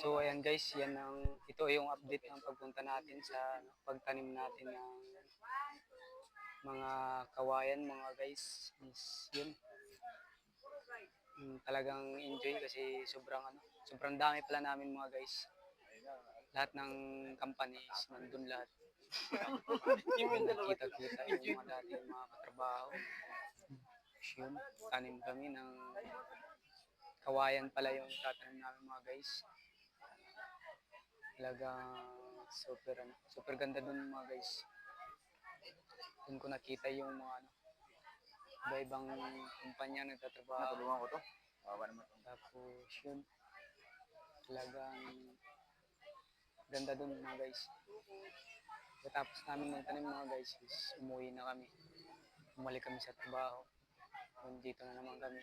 So ayan guys, yan ang ito yung update ng pagpunta natin sa pagtanim natin ng mga kawayan mga guys. Is yun. Mm, talagang enjoy kasi sobrang ano, sobrang dami pala namin mga guys. Lahat ng companies nandun lahat. Kita-kita yung mga dati mga katrabaho. Yun, tanim kami ng kawayan pala yung tatanim namin mga guys. Talagang super ano, super ganda dun mga guys. Dun ko nakita yung mga ano, iba-ibang kumpanya nagtatrabaho. Natulungan ko to. Bawa naman. Tapos yun, talagang ganda dun mga guys. Pagkatapos namin magtanim mga guys, is umuwi na kami. Bumalik kami sa trabaho. Nandito na naman kami.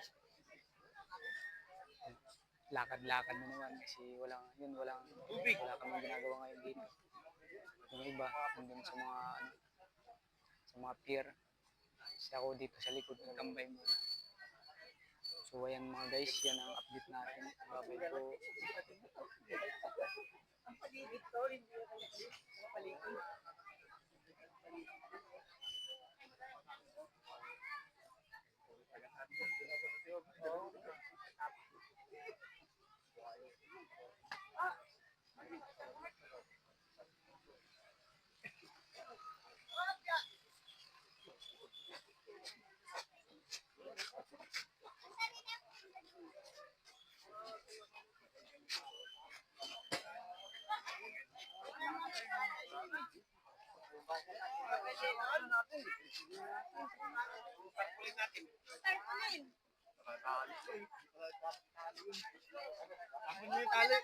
Lakad-lakad na naman kasi walang, yun, walang, wala kami ginagawa ngayon dito. Yung iba, nandun sa mga, ano, sa mga pier. Kasi ako dito sa likod, nagkambay muna. So ayan mga guys, yan ang update natin. Babay po. Ako nyo yung tali.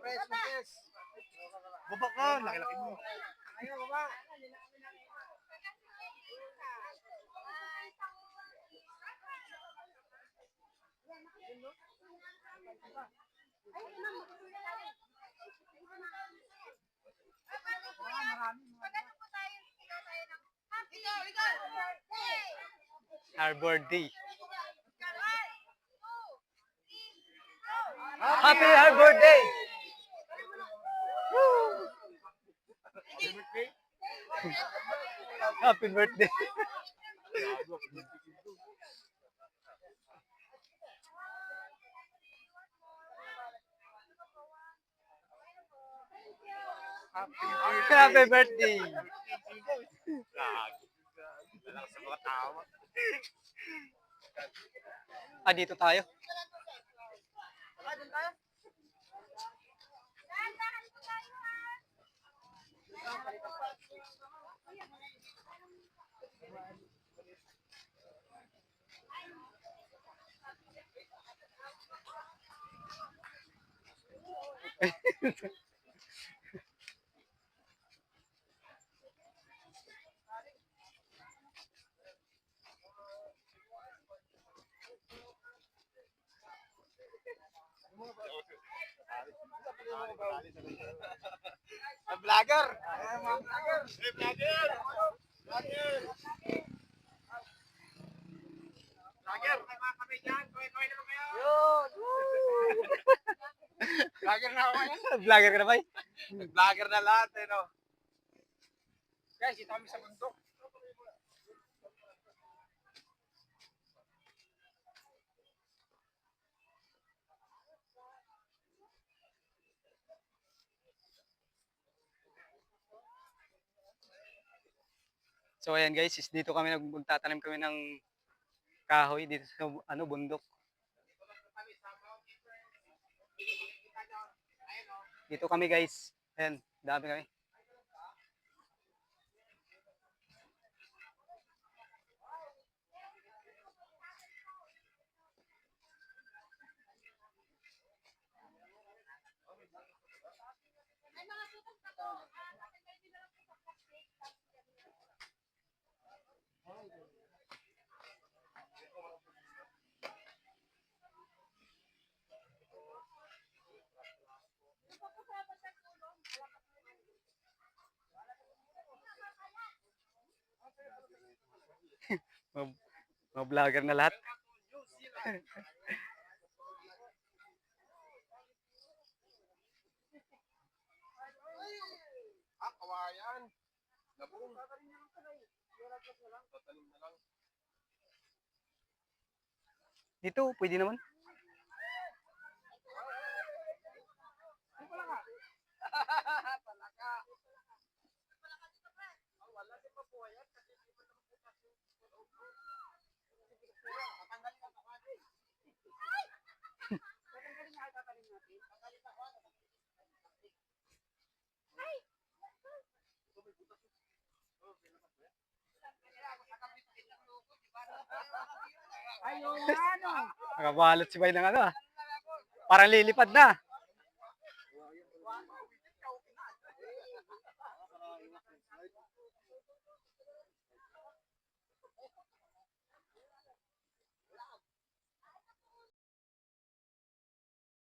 Press, press. Baba ka, laki-laki mo. Ayaw, baba. Harbor Day. Happy Harbor Day! Happy birthday! Happy birthday! Dalakas sa mga tawa. Ah, dito tayo. vlogger! Vlogger! Vlogger! Vlogger! Vlogger! Kami dyan. Naman kayo. Yun! Vlogger na ako ngayon. Vlogger ka na ba? Vlogger na lahat eh, no? Guys, dito kami sa bundok. So ayan guys, is dito kami magtatanim kami ng kahoy dito sa ano bundok. Dito kami guys. Ayan, dami kami. Mga vlogger na lahat. Ah, kawayan. Labong. Tatanim na. Dito, pwede naman. Ayun, ano? Nakabalot si Bay ng ano. Ah. Parang lilipad na.